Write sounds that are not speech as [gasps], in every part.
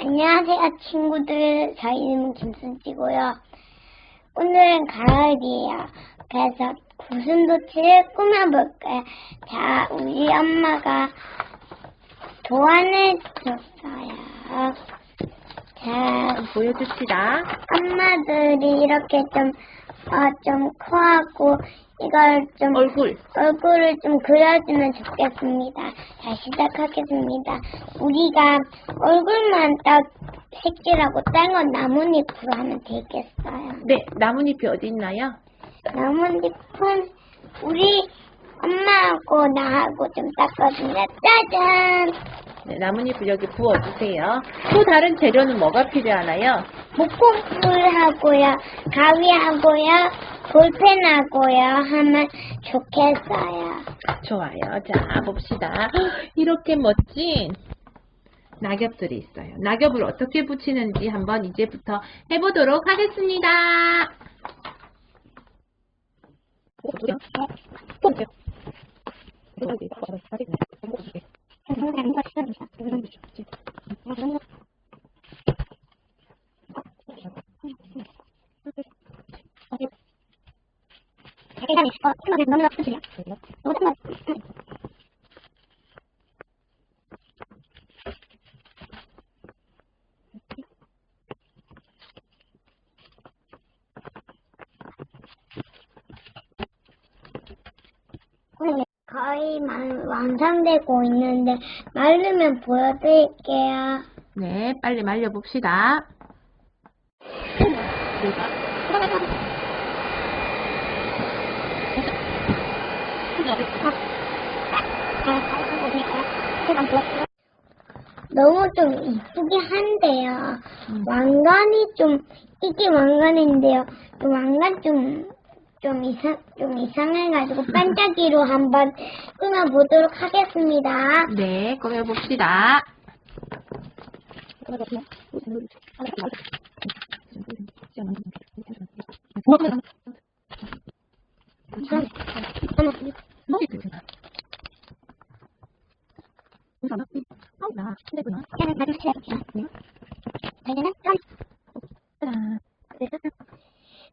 안녕하세요 친구들. 저희 이름은 김순지고요. 오늘은 가을이에요. 그래서 구슴도치를 꾸며볼까요? 자 우리 엄마가 도안을 줬어요. 자 보여줍시다. 엄마들이 이렇게 좀, 어, 좀 코하고 이걸 좀 얼굴. 얼굴을 좀 그려주면 좋겠습니다. 자, 시작하겠습니다. 우리가 얼굴만 딱 색칠하고 딴 건 나뭇잎으로 하면 되겠어요. 네, 나뭇잎이 어디 있나요? 나뭇잎은 우리 엄마하고 나하고 좀 땄거든요. 짜잔! 네, 나뭇잎을 여기 부어주세요. 또 다른 재료는 뭐가 필요하나요? 목공풀하고요, 가위하고요, 볼펜하고요 하면 좋겠어요. 좋아요. 자, 봅시다. 헉, [gasps] 이렇게 멋진 낙엽들이 있어요. 낙엽을 어떻게 붙이는지 한번 이제부터 해보도록 하겠습니다. 거의 만- 완성되고 있는데 마르면 보여드릴게요. 네, 빨리 말려봅시다. 너무 좀 이쁘게 한데요. 음. 왕관이 좀 이게 왕관인데요. 그 왕관 좀 좀 이상 좀 이상해가지고 [laughs] 반짝이로 한번 끊어보도록 하겠습니다. 네, 꾸며봅시다.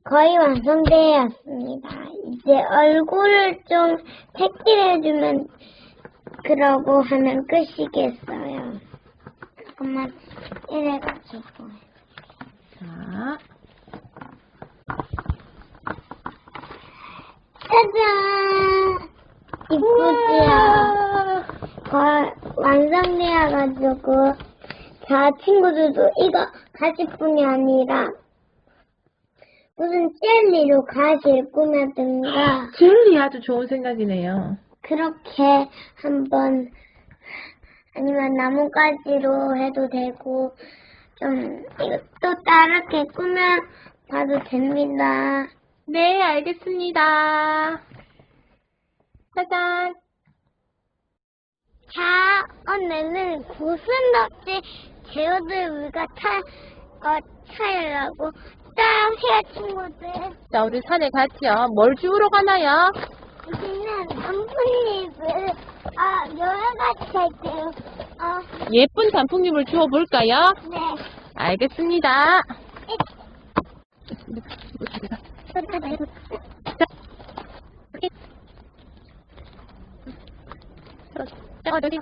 거의 완성되었습니다. 이제 얼굴을 좀 색칠해주면 그러고 하면 끝이겠어요. 잠깐만 이래가지고 자, 짜잔 이쁘지요? 완성되어가지고 자 친구들도 이거 가실 뿐이 아니라 무슨 젤리로 가시를 꾸며든가 젤리 아주 좋은 생각이네요. 그렇게 한번 아니면 나뭇가지로 해도 되고 좀 이것도 다르게 꾸며 봐도 됩니다. 네, 알겠습니다. 짜잔. 자, 오늘은 구슬덕지 재료들 우리가 차, 어, 차려고 따세요 친구들. 자, 우리 산에 갔죠? 뭘 주우러 가나요? 우리는 단풍잎을 어, 여러 가지 할게요. 어, 예쁜 단풍잎을 주워볼까요? 네. 알겠습니다. 자, 어, 여기.